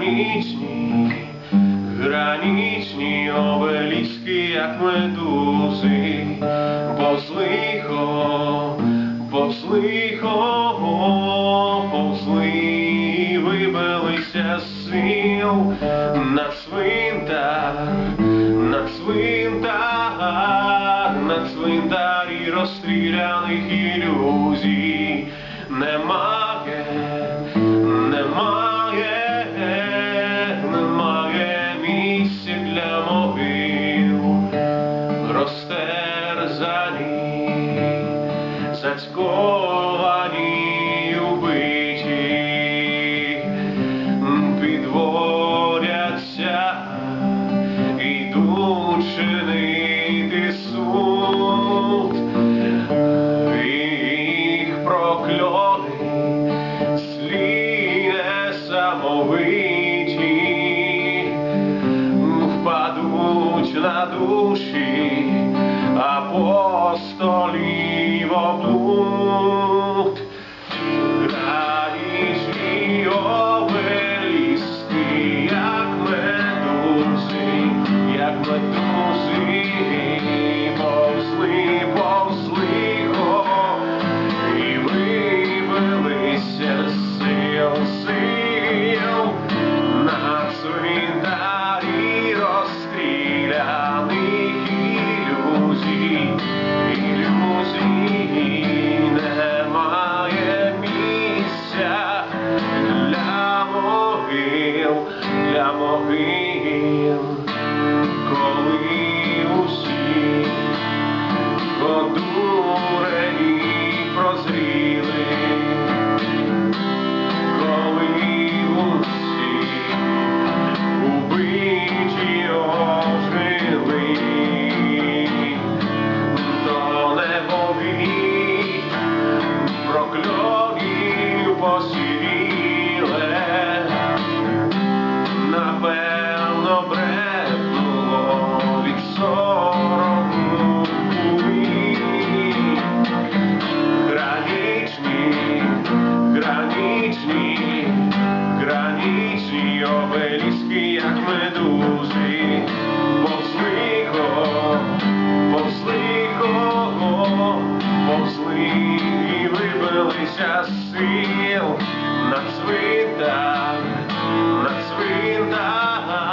гранічні, гранічні обеліски, як медузи, повз лихо, повз лихо, повзли, вибилися з сил на свинтах, на свинтах, на свинтарі розстріляних ілюзій нема. Чинити суд, їх прокльони слі несамовиті, впадуть на душі апостолів облуд. Гранічні медузи, повзли го, повзли го, повзли і вибилися сил. На цвинтар, на цвинтар,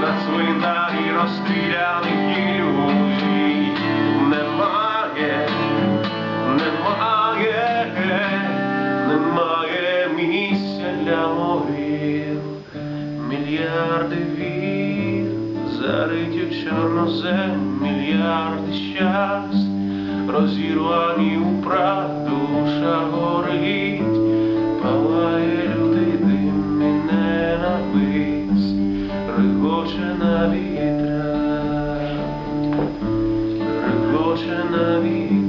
на цвинтарі і ілюзій мільярди вір, зариті в чорнозем, мільярди щасть, розірвані у прах, душа горить, палає лютий дим і ненависть, регоче на вітрах, регоче на вітрах.